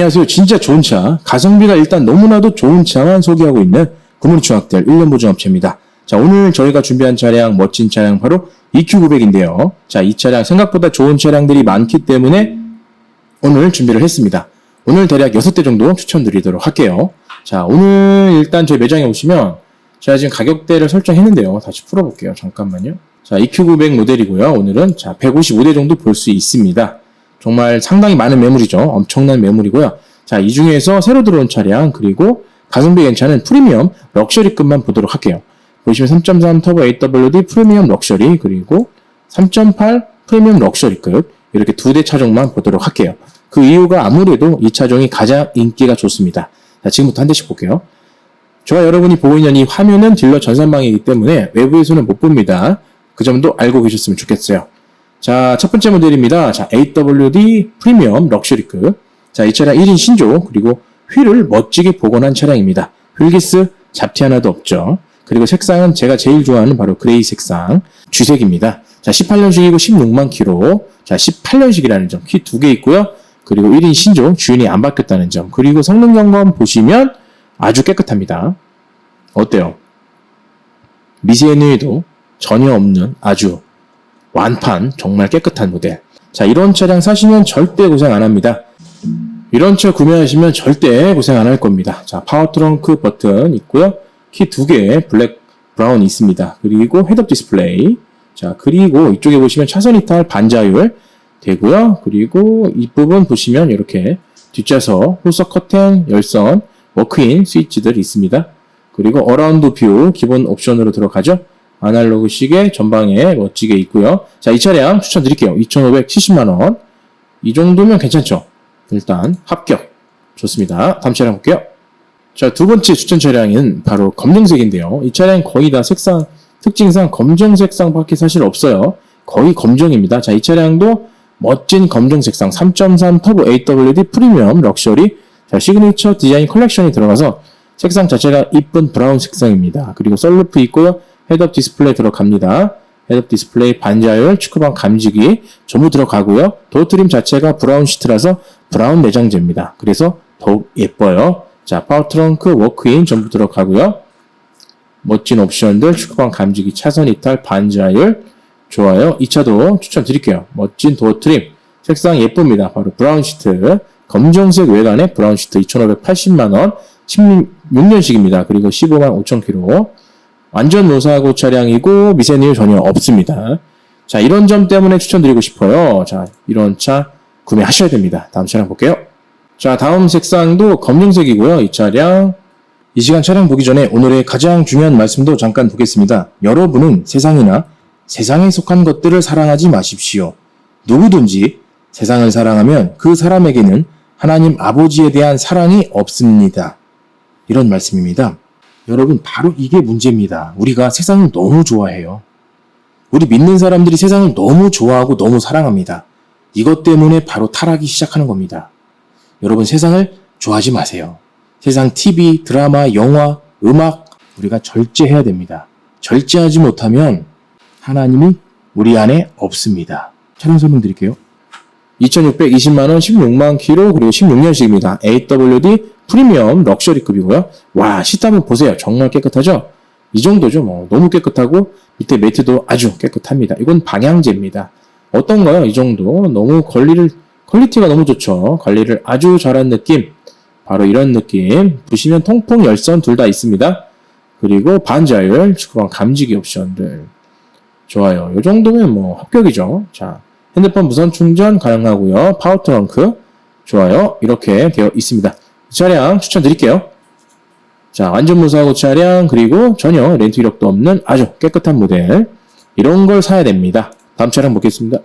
안녕하세요. 진짜 좋은 차. 가성비가 일단 너무나도 좋은 차만 소개하고 있는 구문중학들 1년 보증업체입니다. 자, 오늘 저희가 준비한 차량, 멋진 차량 바로 EQ900인데요. 자, 이 차량 생각보다 좋은 차량들이 많기 때문에 오늘 준비를 했습니다. 오늘 대략 6대 정도 추천드리도록 할게요. 자, 오늘 일단 저희 매장에 오시면 제가 지금 가격대를 설정했는데요. 다시 풀어볼게요. 잠깐만요. 자, EQ900 모델이고요. 오늘은 자, 155대 정도 볼 수 있습니다. 정말 상당히 많은 매물이죠. 엄청난 매물이고요. 자, 이 중에서 새로 들어온 차량, 그리고 가성비 괜찮은 프리미엄 럭셔리급만 보도록 할게요. 보시면 3.3 터보 AWD 프리미엄 럭셔리, 그리고 3.8 프리미엄 럭셔리급, 이렇게 두 대 차종만 보도록 할게요. 그 이유가 아무래도 이 차종이 가장 인기가 좋습니다. 자, 지금부터 한 대씩 볼게요. 저와 여러분이 보고 있는 이 화면은 딜러 전산망이기 때문에 외부에서는 못 봅니다. 그 점도 알고 계셨으면 좋겠어요. 자, 첫 번째 모델입니다. 자, AWD 프리미엄 럭셔리급. 자, 이 차량 1인 신조, 그리고 휠을 멋지게 복원한 차량입니다. 휠기스 잡티 하나도 없죠. 그리고 색상은 제가 제일 좋아하는 바로 그레이 색상, 쥐색입니다. 자, 18년식이고 16만 킬로. 자, 18년식이라는 점, 키 두 개 있고요. 그리고 1인 신조, 주인이 안 바뀌었다는 점. 그리고 성능 점검 보시면 아주 깨끗합니다. 어때요? 미세누이도 전혀 없는 아주 완판, 정말 깨끗한 모델. 자, 이런 차량 사시면 절대 고생 안 합니다. 이런 차 구매하시면 절대 고생 안 할 겁니다. 자, 파워 트렁크 버튼 있고요. 키 두 개, 블랙, 브라운 있습니다. 그리고 헤드업 디스플레이. 자, 그리고 이쪽에 보시면 차선 이탈 반자율 되고요. 그리고 이 부분 보시면 이렇게 뒷좌석, 홀석 커튼, 열선, 워크인 스위치들 있습니다. 그리고 어라운드 뷰 기본 옵션으로 들어가죠. 아날로그 시계 전방에 멋지게 있고요. 자, 이 차량 추천드릴게요. 2,570만원. 이 정도면 괜찮죠? 일단 합격. 좋습니다. 다음 차량 볼게요. 자, 두 번째 추천 차량은 바로 검정색인데요. 이 차량 거의 다 색상, 특징상 검정 색상밖에 사실 없어요. 거의 검정입니다. 자, 이 차량도 멋진 검정 색상 3.3 터보 AWD 프리미엄 럭셔리 자, 시그니처 디자인 컬렉션이 들어가서 색상 자체가 이쁜 브라운 색상입니다. 그리고 썰루프 있고요. 헤드업 디스플레이 들어갑니다. 헤드업 디스플레이 반자율, 축구방 감지기 전부 들어가고요. 도어 트림 자체가 브라운 시트라서 브라운 내장재입니다. 그래서 더욱 예뻐요. 자, 파워 트렁크, 워크인 전부 들어가고요. 멋진 옵션들, 축구방 감지기, 차선 이탈, 반자율 좋아요. 이 차도 추천드릴게요. 멋진 도어 트림, 색상 예쁩니다. 바로 브라운 시트, 검정색 외관의 브라운 시트 2,580만원, 16년식입니다. 그리고 15만 5천 킬로. 완전 노사고 차량이고 미세누이 전혀 없습니다. 자, 이런 점 때문에 추천드리고 싶어요. 자, 이런 차 구매하셔야 됩니다. 다음 차량 볼게요. 자, 다음 색상도 검정색이고요. 이 차량. 이 시간 차량 보기 전에 오늘의 가장 중요한 말씀도 잠깐 보겠습니다. 여러분은 세상이나 세상에 속한 것들을 사랑하지 마십시오. 누구든지 세상을 사랑하면 그 사람에게는 하나님 아버지에 대한 사랑이 없습니다. 이런 말씀입니다. 여러분, 바로 이게 문제입니다. 우리가 세상을 너무 좋아해요. 우리 믿는 사람들이 세상을 너무 좋아하고 너무 사랑합니다. 이것 때문에 바로 타락이 시작하는 겁니다. 여러분, 세상을 좋아하지 마세요. 세상 TV, 드라마, 영화, 음악, 우리가 절제해야 됩니다. 절제하지 못하면 하나님이 우리 안에 없습니다. 촬영 설명 드릴게요. 2,620만원, 16만 킬로, 그리고 16년식입니다. AWD 프리미엄 럭셔리급이고요. 와, 시트 한번 보세요. 정말 깨끗하죠? 이 정도죠. 뭐, 너무 깨끗하고, 밑에 매트도 아주 깨끗합니다. 이건 방향제입니다. 어떤가요? 이 정도. 너무 관리를, 퀄리티가 너무 좋죠. 관리를 아주 잘한 느낌. 바로 이런 느낌. 보시면 통풍, 열선 둘 다 있습니다. 그리고 반자율, 축구방 감지기 옵션들. 좋아요. 이 정도면 뭐 합격이죠. 자, 핸드폰 무선 충전 가능하고요. 파워 트렁크. 좋아요. 이렇게 되어 있습니다. 이 차량 추천드릴게요. 자, 완전 무사고 차량, 그리고 전혀 렌트 이력도 없는 아주 깨끗한 모델. 이런 걸 사야 됩니다. 다음 차량 보겠습니다.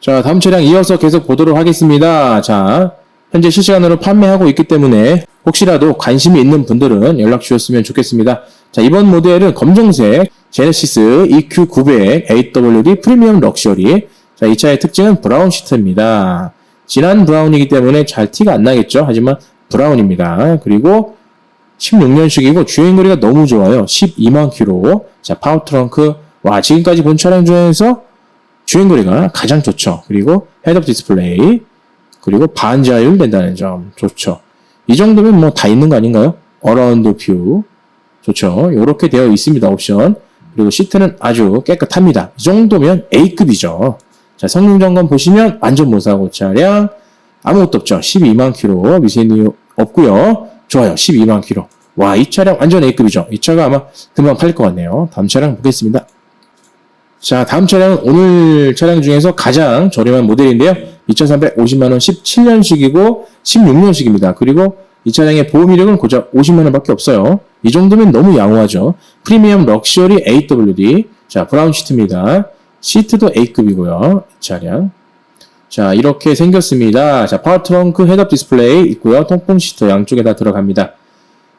자, 다음 차량 이어서 계속 보도록 하겠습니다. 자, 현재 실시간으로 판매하고 있기 때문에 혹시라도 관심이 있는 분들은 연락 주셨으면 좋겠습니다. 자, 이번 모델은 검정색 제네시스 EQ900 AWD 프리미엄 럭셔리. 자, 이 차의 특징은 브라운 시트입니다. 진한 브라운이기 때문에 잘 티가 안 나겠죠. 하지만 브라운입니다. 그리고 16년식이고 주행 거리가 너무 좋아요. 12만 킬로. 자, 파워 트렁크. 와, 지금까지 본 차량 중에서 주행 거리가 가장 좋죠. 그리고 헤드업 디스플레이. 그리고 반자율 된다는 점 좋죠. 이 정도면 뭐 다 있는 거 아닌가요? 어라운드 뷰 좋죠. 이렇게 되어 있습니다. 옵션 그리고 시트는 아주 깨끗합니다. 이 정도면 A급이죠. 자 성능 점검 보시면 완전 무사고 차량 아무것도 없죠. 12만 킬로 미세뉴 없고요. 좋아요. 12만 킬로. 와, 이 차량 완전 A급이죠. 이 차가 아마 금방 팔릴 것 같네요. 다음 차량 보겠습니다. 자, 다음 차량은 오늘 차량 중에서 가장 저렴한 모델인데요. 2,350만원 17년식이고 16년식입니다. 그리고 이 차량의 보험 이력은 고작 50만원 밖에 없어요. 이 정도면 너무 양호하죠. 프리미엄 럭셔리 AWD. 자, 브라운 시트입니다. 시트도 A급이고요. 이 차량. 자, 이렇게 생겼습니다. 자, 파워 트렁크 헤드업 디스플레이 있고요. 통풍 시트 양쪽에 다 들어갑니다.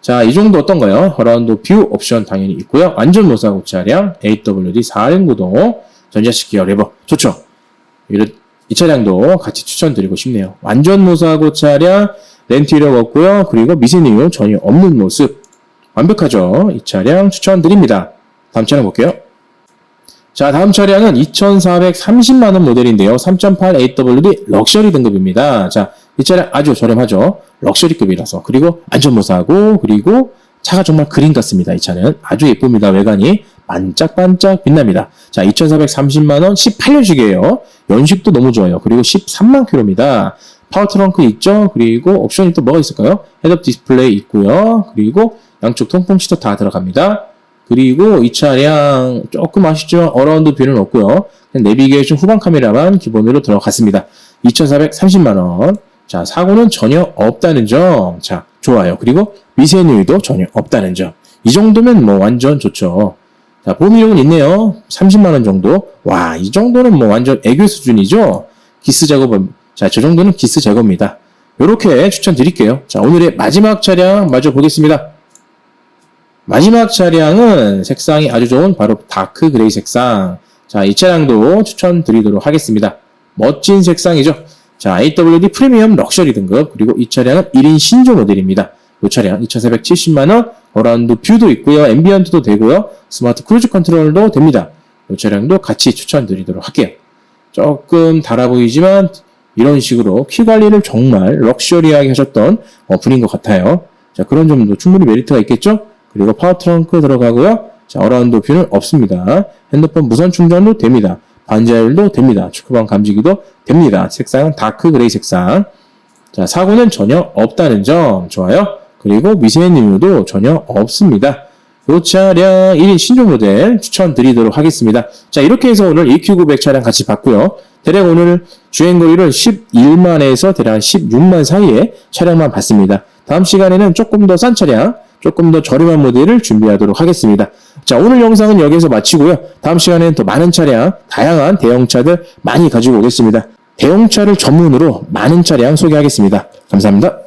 자, 이 정도 어떤가요? 허라운드 뷰 옵션 당연히 있고요. 완전 무사고 차량 AWD 4륜 구동 전자식 기어 레버 좋죠. 이 차량도 같이 추천드리고 싶네요. 완전 무사고 차량 렌트 이력 없고요. 그리고 미세뉴 전혀 없는 모습 완벽하죠. 이 차량 추천드립니다. 다음 차량 볼게요. 자, 다음 차량은 2,430만원 모델인데요. 3.8 AWD 럭셔리 등급입니다. 자, 이 차량 아주 저렴하죠. 럭셔리급이라서. 그리고 안전무사하고, 그리고 차가 정말 그린 같습니다. 이 차는 아주 예쁩니다. 외관이 반짝반짝 빛납니다. 자, 2,430만원 18년식이에요. 연식도 너무 좋아요. 그리고 13만 킬로입니다. 파워 트렁크 있죠? 그리고 옵션이 또 뭐가 있을까요? 헤드업 디스플레이 있고요. 그리고 양쪽 통풍 시트 다 들어갑니다. 그리고 이 차량 조금 아쉽죠? 어라운드 뷰는 없고요. 내비게이션 후방 카메라만 기본으로 들어갔습니다. 2,430만원. 자, 사고는 전혀 없다는 점. 자, 좋아요. 그리고 미세누이도 전혀 없다는 점. 이 정도면 뭐 완전 좋죠. 자, 보험 이력은 있네요. 30만원 정도. 와, 이 정도는 뭐 완전 애교 수준이죠? 기스 작업은, 자, 저 정도는 기스 작업입니다. 요렇게 추천드릴게요. 자, 오늘의 마지막 차량 마저 보겠습니다. 마지막 차량은 색상이 아주 좋은 바로 다크 그레이 색상. 자, 이 차량도 추천드리도록 하겠습니다. 멋진 색상이죠. 자, AWD 프리미엄 럭셔리 등급. 그리고 이 차량은 1인 신조 모델입니다. 이 차량 2,470만원, 어라운드 뷰도 있고요. 앰비언트도 되고요. 스마트 크루즈 컨트롤도 됩니다. 이 차량도 같이 추천드리도록 할게요. 조금 달아 보이지만 이런 식으로 키 관리를 정말 럭셔리하게 하셨던 어, 분인 것 같아요. 자, 그런 점도 충분히 메리트가 있겠죠? 그리고 파워 트렁크 들어가고요. 자, 어라운드 뷰는 없습니다. 핸드폰 무선 충전도 됩니다. 반자율도 됩니다. 축구방 감지기도 됩니다. 색상은 다크 그레이 색상. 자, 사고는 전혀 없다는 점 좋아요. 그리고 미세누유도 전혀 없습니다. 이 차량 1인 신종 모델 추천드리도록 하겠습니다. 자, 이렇게 해서 오늘 EQ900 차량 같이 봤고요. 대략 오늘 주행거리를 11만에서 대략 16만 사이의 차량만 봤습니다. 다음 시간에는 조금 더 싼 차량, 조금 더 저렴한 모델을 준비하도록 하겠습니다. 자, 오늘 영상은 여기서 마치고요. 다음 시간에는 더 많은 차량, 다양한 대형차들 많이 가지고 오겠습니다. 대형차를 전문으로 많은 차량 소개하겠습니다. 감사합니다.